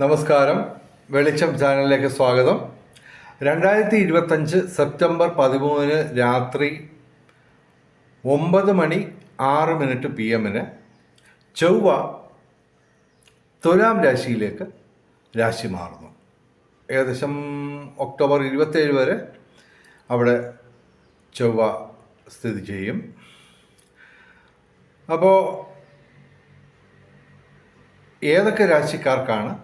നമസ്കാരം. വെളിച്ചം ചാനലിലേക്ക് സ്വാഗതം. രണ്ടായിരത്തി ഇരുപത്തഞ്ച് സെപ്റ്റംബർ പതിമൂന്നിന് രാത്രി ഒമ്പത് മണി ആറ് മിനിറ്റ് പി എമ്മിന് ചൊവ്വ തുലാം രാശിയിലേക്ക് രാശി മാറുന്നു. ഏകദേശം ഒക്ടോബർ ഇരുപത്തേഴ് വരെ അവിടെ ചൊവ്വ സ്ഥിതി ചെയ്യും. അപ്പോൾ ഏതൊക്കെ രാശിക്കാർക്കാണ്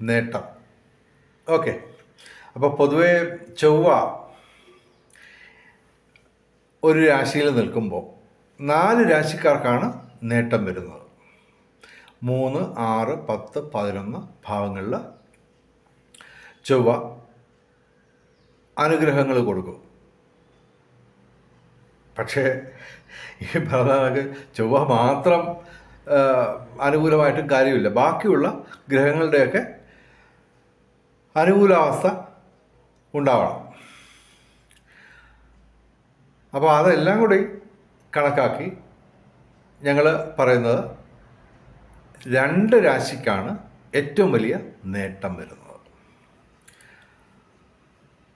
നേട്ടം. ഓക്കെ. അപ്പോൾ പൊതുവേ ചൊവ്വ ഒരു രാശിയിൽ നിൽക്കുമ്പോൾ നാല് രാശിക്കാർക്കാണ് നേട്ടം വരുന്നത്. മൂന്ന് ആറ് പത്ത് പതിനൊന്ന് ഭാവങ്ങളിൽ ചൊവ്വ അനുഗ്രഹങ്ങൾ കൊടുക്കും. പക്ഷേ ഈ പറഞ്ഞ ചൊവ്വ മാത്രം അനുകൂലമായിട്ടും കാര്യമില്ല. ബാക്കിയുള്ള ഗ്രഹങ്ങളുടെയൊക്കെ അനുകൂലാവസ്ഥ ഉണ്ടാവണം. അപ്പോൾ അതെല്ലാം കൂടി കണക്കാക്കി ഞങ്ങൾ പറയുന്നത് രണ്ട് രാശിക്കാണ് ഏറ്റവും വലിയ നേട്ടം വരുന്നത്.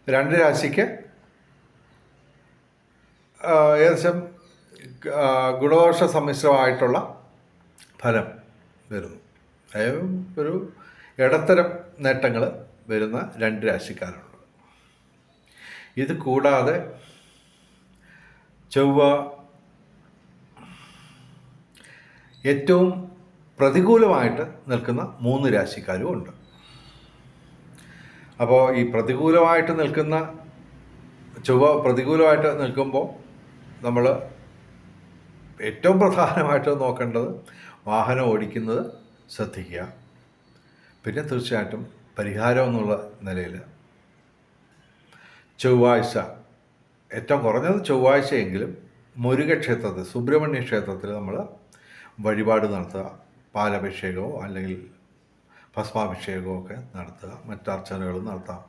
രണ്ട് രാശിക്ക് ഏകദേശം ഗുണദോഷ സമ്മിശ്രമായിട്ടുള്ള ഫലം വരുന്നു. അതായത് ഒരു ഇടത്തരം നേട്ടങ്ങൾ വരുന്ന രണ്ട് രാശിക്കാരുണ്ട്. ഇത് കൂടാതെ ചൊവ്വ ഏറ്റവും പ്രതികൂലമായിട്ട് നിൽക്കുന്ന മൂന്ന് രാശിക്കാരും ഉണ്ട്. അപ്പോൾ ഈ പ്രതികൂലമായിട്ട് നിൽക്കുന്ന ചൊവ്വ പ്രതികൂലമായിട്ട് നിൽക്കുമ്പോൾ നമ്മൾ ഏറ്റവും പ്രധാനമായിട്ട് നോക്കേണ്ടത് വാഹനം ഓടിക്കുന്നത് ശ്രദ്ധിക്കുക. പിന്നെ തീർച്ചയായിട്ടും പരിഹാരം എന്നുള്ള നിലയിൽ. ചൊവ്വാഴ്ച. ഏറ്റവും കുറഞ്ഞത് ചൊവ്വാഴ്ചയെങ്കിലും മുരുക ക്ഷേത്രത്തിൽ സുബ്രഹ്മണ്യ ക്ഷേത്രത്തിൽ നമ്മൾ വഴിപാട് നടത്തുക. പാലഭിഷേകമോ അല്ലെങ്കിൽ ഭസ്മാഭിഷേകമോ ഒക്കെ നടത്തുക. മറ്റർച്ചനകളും നടത്താം.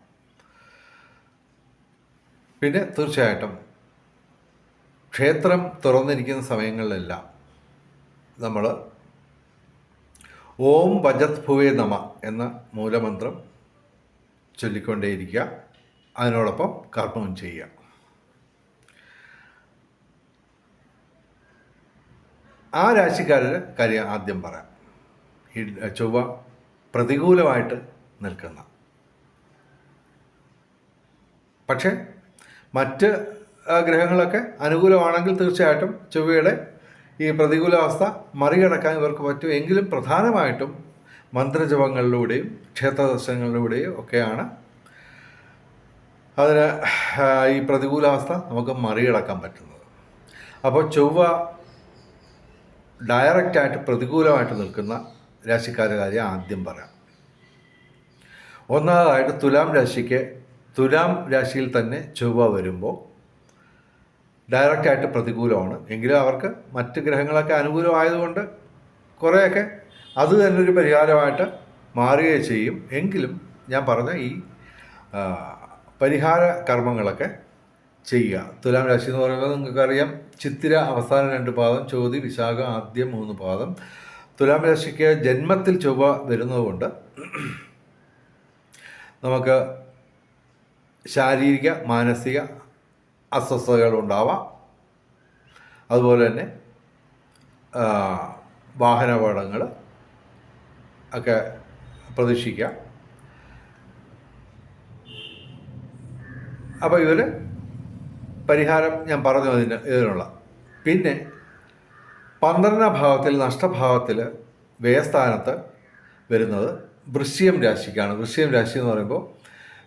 പിന്നെ തീർച്ചയായിട്ടും ക്ഷേത്രം തുറന്നിരിക്കുന്ന സമയങ്ങളിലെല്ലാം നമ്മൾ ഓം വജത് ഭുവേ നമ എന്ന മൂലമന്ത്രം ചൊല്ലിക്കൊണ്ടേയിരിക്കുക. അതിനോടൊപ്പം കർമ്മവും ചെയ്യുക. ആ രാശിക്കാരുടെ കാര്യം ആദ്യം പറയാം. ഈ ചൊവ്വ പ്രതികൂലമായിട്ട് നിൽക്കുന്ന. പക്ഷേ മറ്റ് ഗ്രഹങ്ങളൊക്കെ അനുകൂലമാണെങ്കിൽ തീർച്ചയായിട്ടും ചൊവ്വയുടെ ഈ പ്രതികൂലാവസ്ഥ മറികടക്കാൻ ഇവർക്ക് പറ്റും. എങ്കിലും പ്രധാനമായിട്ടും മന്ത്രജപങ്ങളിലൂടെയും ക്ഷേത്ര ദർശനങ്ങളിലൂടെയും ഒക്കെയാണ് അതിന് ഈ പ്രതികൂലാവസ്ഥ നമുക്ക് മറികടക്കാൻ പറ്റുന്നത്. അപ്പോൾ ചൊവ്വ ഡയറക്റ്റായിട്ട് പ്രതികൂലമായിട്ട് നിൽക്കുന്ന രാശിക്കാരുടെ കാര്യം ആദ്യം പറയാം. ഒന്നാമതായിട്ട് തുലാം രാശിക്ക് തുലാം രാശിയിൽ തന്നെ ചൊവ്വ വരുമ്പോൾ ഡയറക്റ്റായിട്ട് പ്രതികൂലമാണ്. എങ്കിലും അവർക്ക് മറ്റ് ഗ്രഹങ്ങളൊക്കെ അനുകൂലമായതുകൊണ്ട് കുറേയൊക്കെ അത് തന്നെ ഒരു പരിഹാരമായിട്ട് മാറുകയും ചെയ്യും. എങ്കിലും ഞാൻ പറഞ്ഞ ഈ പരിഹാര കർമ്മങ്ങളൊക്കെ ചെയ്യുക. തുലാം രാശി എന്ന് പറയുന്നത് നിങ്ങൾക്കറിയാം. ചിത്തിര അവസാന രണ്ട് പാദം ചോതി വിശാഖ ആദ്യം മൂന്ന് പാദം. തുലാം രാശിക്ക് ജന്മത്തിൽ ചൊവ്വ വരുന്നതുകൊണ്ട് നമുക്ക് ശാരീരിക മാനസിക അസ്വസ്ഥതകൾ ഉണ്ടാവാം അതുപോലെ തന്നെ വാഹനാപകടങ്ങൾ ഒക്കെ പ്രതീക്ഷിക്കാം. അപ്പോൾ ഇവർ പരിഹാരം ഞാൻ പറഞ്ഞു അതിന് ഇതിനുള്ള. പിന്നെ പന്ത്രണ്ട ഭാവത്തിൽ നഷ്ടഭാവത്തിൽ വ്യയസ്ഥാനത്ത് വരുന്നത് വൃശ്യം രാശിക്കാണ്. വൃശ്യം രാശി എന്ന് പറയുമ്പോൾ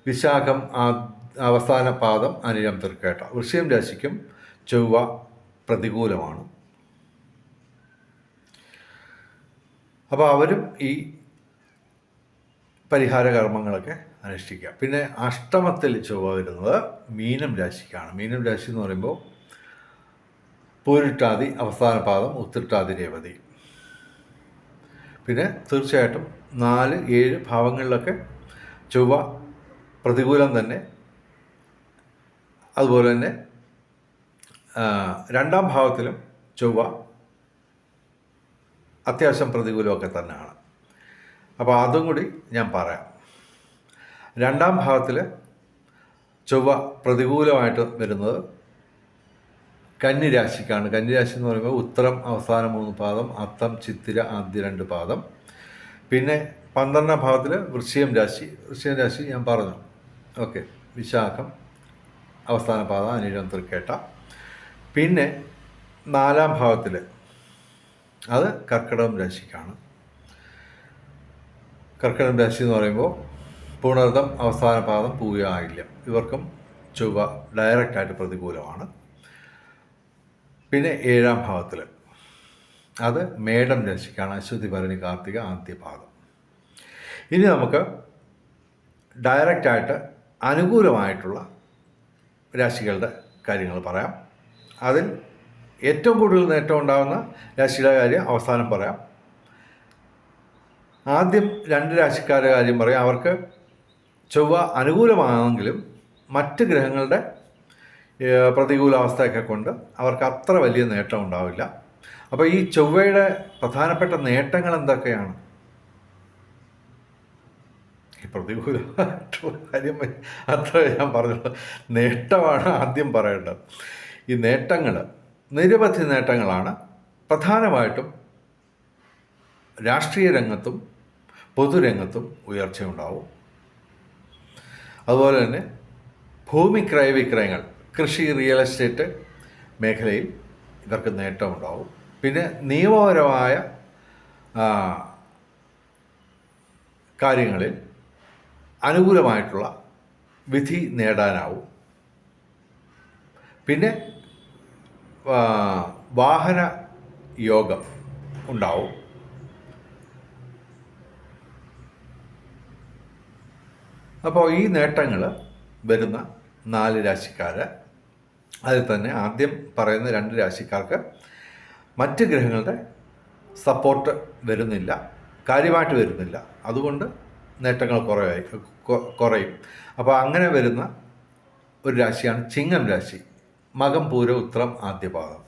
വിശാഖം ആ അവസാന പാദം അനിഴം തൃക്കേട്ട വൃശ്യം രാശിക്കും ചൊവ്വ പ്രതികൂലമാണ്. അപ്പോൾ അവരും ഈ പരിഹാര കർമ്മങ്ങളൊക്കെ അനുഷ്ഠിക്കുക. പിന്നെ അഷ്ടമത്തിൽ ചൊവ്വ വരുന്നത് മീനം രാശിക്കാണ്. മീനം രാശി എന്ന് പറയുമ്പോൾ പൂരിട്ടാതി അവസാന പാദം ഉത്തിട്ടാതി രേവതി. പിന്നെ തീർച്ചയായിട്ടും നാല് ഏഴ് ഭാവങ്ങളിലൊക്കെ ചൊവ്വ പ്രതികൂലം തന്നെ അതുപോലെ തന്നെ രണ്ടാം ഭാവത്തിലും ചൊവ്വ അത്യാവശ്യം പ്രതികൂലമൊക്കെ തന്നെയാണ്. അപ്പോൾ അതും കൂടി ഞാൻ പറയാം. രണ്ടാം ഭാവത്തിൽ ചൊവ്വ പ്രതികൂലമായിട്ട് വരുന്നത് കന്നിരാശിക്കാണ് കന്നിരാശി എന്ന് പറയുമ്പോൾ ഉത്തരം അവസാനം മൂന്ന് പാദം അത്തം ചിത്തിര ആദ്യ രണ്ട് പാദം. പിന്നെ പന്ത്രണ്ടാം ഭാവത്തിൽ വൃശ്ചികം രാശി. വൃശ്ചികം രാശി ഞാൻ പറഞ്ഞു. ഓക്കെ. വിശാഖം അവസാന പാത അനിഴം തൃക്കേട്ട. പിന്നെ നാലാം ഭാവത്തിൽ അത് കർക്കിടകം രാശിക്കാണ്. കർക്കിടകം രാശി എന്ന് പറയുമ്പോൾ പൂണർദ്ദം അവസാന പാദം പൂയ ആയില്യം. ഇവർക്കും ചൊവ്വ ഡയറക്റ്റായിട്ട് പ്രതികൂലമാണ്. പിന്നെ ഏഴാം ഭാവത്തിൽ അത് മേടം രാശിക്കാണ്. അശ്വതി ഭരണി കാർത്തിക ആദ്യ പാദം. ഇനി നമുക്ക് ഡയറക്റ്റായിട്ട് അനുകൂലമായിട്ടുള്ള രാശികളുടെ കാര്യങ്ങൾ പറയാം. അതിൽ ഏറ്റവും കൂടുതൽ നേട്ടം ഉണ്ടാകുന്ന രാശിയുടെ കാര്യം അവസാനം പറയാം. ആദ്യം രണ്ട് രാശിക്കാരുടെ കാര്യം പറയാം. അവർക്ക് ചൊവ്വ അനുകൂലമാണെങ്കിലും മറ്റ് ഗ്രഹങ്ങളുടെ പ്രതികൂല പ്രതികൂലാവസ്ഥയൊക്കെ കൊണ്ട് അവർക്ക് അത്ര വലിയ നേട്ടം ഉണ്ടാവില്ല. അപ്പോൾ ഈ ചൊവ്വയുടെ പ്രധാനപ്പെട്ട നേട്ടങ്ങൾ എന്തൊക്കെയാണ്? പ്രതികൂലമായിട്ടുള്ള കാര്യം അത്ര ഞാൻ പറഞ്ഞുള്ളൂ. നേട്ടമാണ് ആദ്യം പറയേണ്ടത്. ഈ നേട്ടങ്ങൾ നിരവധി നേട്ടങ്ങളാണ് പ്രധാനമായിട്ടും രാഷ്ട്രീയ രംഗത്തും പൊതുരംഗത്തും ഉയർച്ചയുണ്ടാവും. അതുപോലെ തന്നെ ഭൂമി ക്രയവിക്രയങ്ങൾ കൃഷി റിയൽ എസ്റ്റേറ്റ് മേഖലയിൽ ഇവർക്ക് നേട്ടമുണ്ടാവും. പിന്നെ നിയമപരമായ കാര്യങ്ങളിൽ അനുകൂലമായിട്ടുള്ള വിധി നേടാനാവും. പിന്നെ വാഹന യോഗം ഉണ്ടാവും. അപ്പോൾ ഈ നേട്ടങ്ങൾ വരുന്ന നാല് രാശിക്കാർ അതിൽ തന്നെ ആദ്യം പറയുന്ന രണ്ട് രാശിക്കാർക്ക് മറ്റ് ഗ്രഹങ്ങളുടെ സപ്പോർട്ട് വരുന്നില്ല കാര്യമായിട്ട് വരുന്നില്ല. അതുകൊണ്ട് നേട്ടങ്ങൾ കുറവായി കുറയും. അപ്പോൾ അങ്ങനെ വരുന്ന ഒരു രാശിയാണ് ചിങ്ങം രാശി. മകം പൂര ഉത്രം ആദ്യ ഭാഗം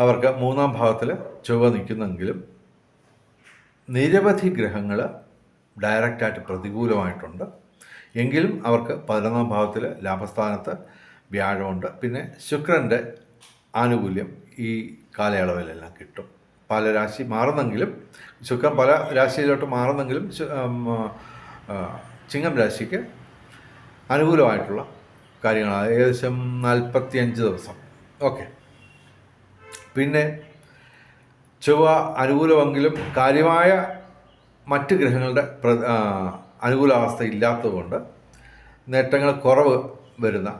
അവർക്ക് മൂന്നാം ഭാഗത്തിൽ ചൊവ്വ നിൽക്കുന്നെങ്കിലും നിരവധി ഗ്രഹങ്ങൾ ഡയറക്റ്റായിട്ട് പ്രതികൂലമായിട്ടുണ്ട്. എങ്കിലും അവർക്ക് പതിനൊന്നാം ഭാവത്തിൽ ലാഭസ്ഥാനത്ത് വ്യാഴമുണ്ട്. പിന്നെ ശുക്രന്റെ ആനുകൂല്യം ഈ കാലയളവിലെല്ലാം കിട്ടും. പല രാശി മാറുന്നെങ്കിലും ശുക്രൻ പല രാശിയിലോട്ട് മാറുന്നെങ്കിലും ചിങ്ങം രാശിക്ക് അനുകൂലമായിട്ടുള്ള കാര്യങ്ങളാണ് ഏകദേശം നാൽപ്പത്തിയഞ്ച് ദിവസം. ഓക്കെ. പിന്നെ ചൊവ്വ അനുകൂലമെങ്കിലും കാര്യമായ മറ്റ് ഗ്രഹങ്ങളുടെ പ്ര അനുകൂലാവസ്ഥ ഇല്ലാത്തതുകൊണ്ട് നേട്ടങ്ങൾ കുറവ് വരുന്ന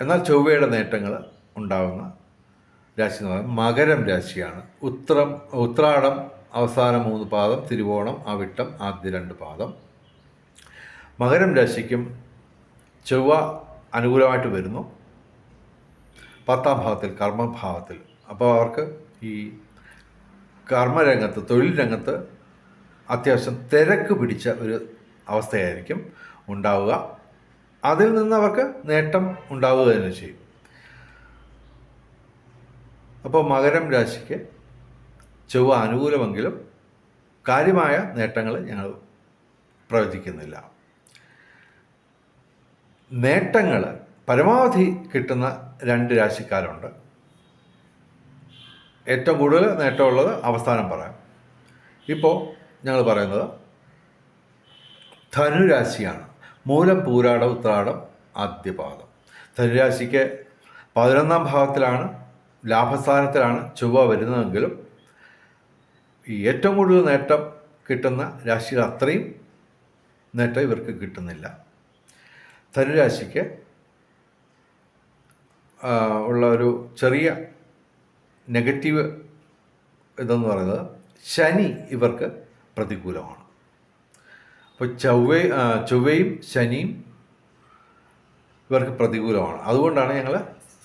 എന്നാൽ ചൊവ്വയുടെ നേട്ടങ്ങൾ ഉണ്ടാകുന്ന രാശി എന്ന് പറയുന്നത് മകരം രാശിയാണ്. ഉത്രം ഉത്രാടം അവസാന മൂന്ന് പാദം തിരുവോണം അവിട്ടം ആദ്യ രണ്ട് പാദം. മകരം രാശിക്കും ചൊവ്വ അനുകൂലമായിട്ട് വരുന്നു. പത്താം ഭാവത്തിൽ കർമ്മഭാവത്തിൽ. അപ്പോൾ അവർക്ക് ഈ കർമ്മരംഗത്ത് തൊഴിൽ രംഗത്ത് അത്യാവശ്യം തിരക്ക് പിടിച്ച ഒരു അവസ്ഥയായിരിക്കും ഉണ്ടാവുക. അതിൽ നിന്ന് അവർക്ക് നേട്ടം ഉണ്ടാവുക തന്നെ ചെയ്യും. അപ്പോൾ മകരം രാശിക്ക് ചൊവ്വ അനുകൂലമെങ്കിലും കാര്യമായ നേട്ടങ്ങൾ ഞങ്ങൾ പ്രവചിക്കുന്നില്ല. നേട്ടങ്ങൾ പരമാവധി കിട്ടുന്ന രണ്ട് രാശിക്കാരുണ്ട്. ഏറ്റവും കൂടുതൽ നേട്ടമുള്ളത് അവസാനം പറയാം. ഇപ്പോൾ ഞങ്ങൾ പറയുന്നത് ധനുരാശിയാണ് മൂലം പൂരാടം ഉത്രാടം ആദ്യപാദം. ധനുരാശിക്ക് പതിനൊന്നാം ഭാവത്തിലാണ് ലാഭസ്ഥാനത്തിലാണ് ചൊവ്വ വരുന്നതെങ്കിലും ഏറ്റവും കൂടുതൽ നേട്ടം കിട്ടുന്ന രാശികൾ അത്രയും നേട്ടം ഇവർക്ക് കിട്ടുന്നില്ല. ധനുരാശിക്ക് ഉള്ള ഒരു ചെറിയ നെഗറ്റീവ് ഇതെന്ന് പറയുന്നത് ശനി ഇവർക്ക് പ്രതികൂലമാണ്. അപ്പോൾ ചൊവ്വ ചൊവ്വയും ശനിയും ഇവർക്ക് പ്രതികൂലമാണ്. അതുകൊണ്ടാണ് ഞങ്ങൾ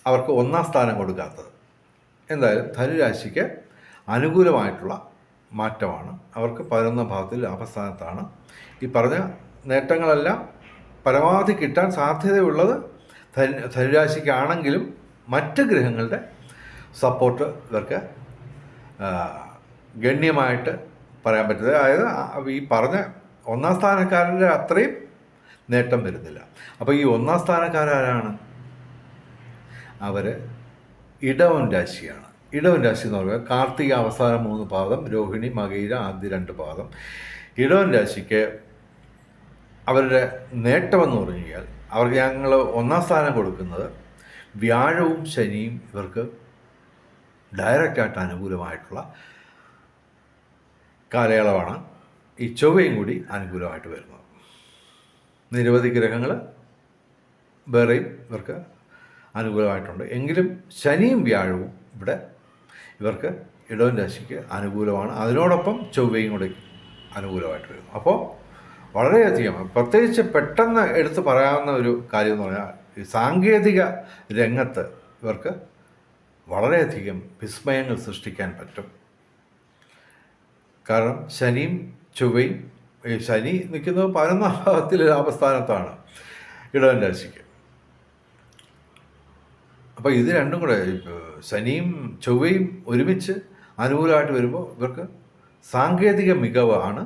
അവർക്ക് ഒന്നാം സ്ഥാനം കൊടുക്കാത്തത്. എന്തായാലും ധനുരാശിക്ക് അനുകൂലമായിട്ടുള്ള മാറ്റമാണ്. അവർക്ക് പതിനൊന്നാം ഭാഗത്തിൽ ലാഭസ്ഥാനത്താണ് ഈ പറഞ്ഞ നേട്ടങ്ങളെല്ലാം പരമാവധി കിട്ടാൻ സാധ്യതയുള്ളത് ധനു ധനുരാശിക്കാണെങ്കിലും മറ്റ് ഗ്രഹങ്ങളുടെ സപ്പോർട്ട് ഇവർക്ക് ഗണ്യമായിട്ട് പറയാൻ പറ്റുന്നത് അതായത് ഈ പറഞ്ഞ ഒന്നാം സ്ഥാനക്കാരന്റെ അത്രയും നേട്ടം വരുന്നില്ല. അപ്പോൾ ഈ ഒന്നാം സ്ഥാനക്കാരാരാണ്? അവർ ഇടവൻ രാശിയാണ്. ഇടവൻ രാശി എന്ന് പറയുന്നത് കാർത്തിക അവസാന മൂന്ന് പാദം രോഹിണി മകയിര ആദ്യ രണ്ട് പാദം. ഇടവൻ രാശിക്ക് അവരുടെ നേട്ടമെന്ന് പറഞ്ഞു കഴിഞ്ഞാൽ അവർക്ക് ഞങ്ങൾ ഒന്നാം സ്ഥാനം കൊടുക്കുന്നത് വ്യാഴവും ശനിയും ഇവർക്ക് ഡയറക്റ്റായിട്ട് അനുകൂലമായിട്ടുള്ള കാലയളവാണ്. ഈ ചൊവ്വയും കൂടി അനുകൂലമായിട്ട് വരുന്നത്. നിരവധി ഗ്രഹങ്ങൾ വേറെയും ഇവർക്ക് അനുകൂലമായിട്ടുണ്ട്. എങ്കിലും ശനിയും വ്യാഴവും ഇവിടെ ഇവർക്ക് ഇടവൻ രാശിക്ക് അനുകൂലമാണ്. അതിനോടൊപ്പം ചൊവ്വയും കൂടി അനുകൂലമായിട്ട് വരും. അപ്പോൾ വളരെയധികം പ്രത്യേകിച്ച് പെട്ടെന്ന് എടുത്തു പറയാവുന്ന ഒരു കാര്യം എന്ന് പറഞ്ഞാൽ ഈ സാങ്കേതിക രംഗത്ത് ഇവർക്ക് വളരെയധികം വിസ്മയങ്ങൾ സൃഷ്ടിക്കാൻ പറ്റും. കാരണം ശനിയും ചൊവ്വയും ശനി നിൽക്കുന്നത് പതിനൊന്നാം ഭാവത്തിൽ ലാഭസ്ഥാനത്താണ് ഇടവൻ രാശിക്ക്. അപ്പോൾ ഇത് രണ്ടും കൂടെ ശനിയും ചൊവ്വയും ഒരുമിച്ച് അനുകൂലമായിട്ട് വരുമ്പോൾ ഇവർക്ക് സാങ്കേതിക മികവാണ്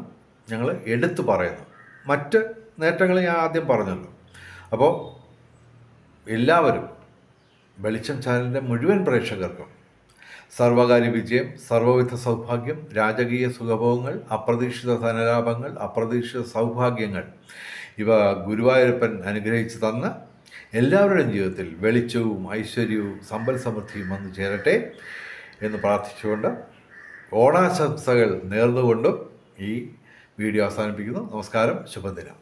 ഞങ്ങൾ എടുത്തു പറയുന്നത്. മറ്റ് നേട്ടങ്ങൾ ഞാൻ ആദ്യം പറഞ്ഞല്ലോ. അപ്പോൾ എല്ലാവരും വെളിച്ചം ചാനലിന്റെ മുഴുവൻ പ്രേക്ഷകർക്കും സർവകാര്യ വിജയം സർവവിധ സൗഭാഗ്യം രാജകീയ സുഖഭോഗങ്ങൾ അപ്രതീക്ഷിത ധനലാഭങ്ങൾ അപ്രതീക്ഷിത സൗഭാഗ്യങ്ങൾ ഇവ ഗുരുവായൂരപ്പൻ അനുഗ്രഹിച്ചു തന്ന് എല്ലാവരുടെയും ജീവിതത്തിൽ വെളിച്ചവും ഐശ്വര്യവും സമ്പൽ സമൃദ്ധിയും വന്നു ചേരട്ടെ എന്ന് പ്രാർത്ഥിച്ചുകൊണ്ട് ഓണാശംസകൾ നേർന്നുകൊണ്ടും ഈ വീഡിയോ അവസാനിപ്പിക്കുന്നു. നമസ്കാരം ശുഭദിനം.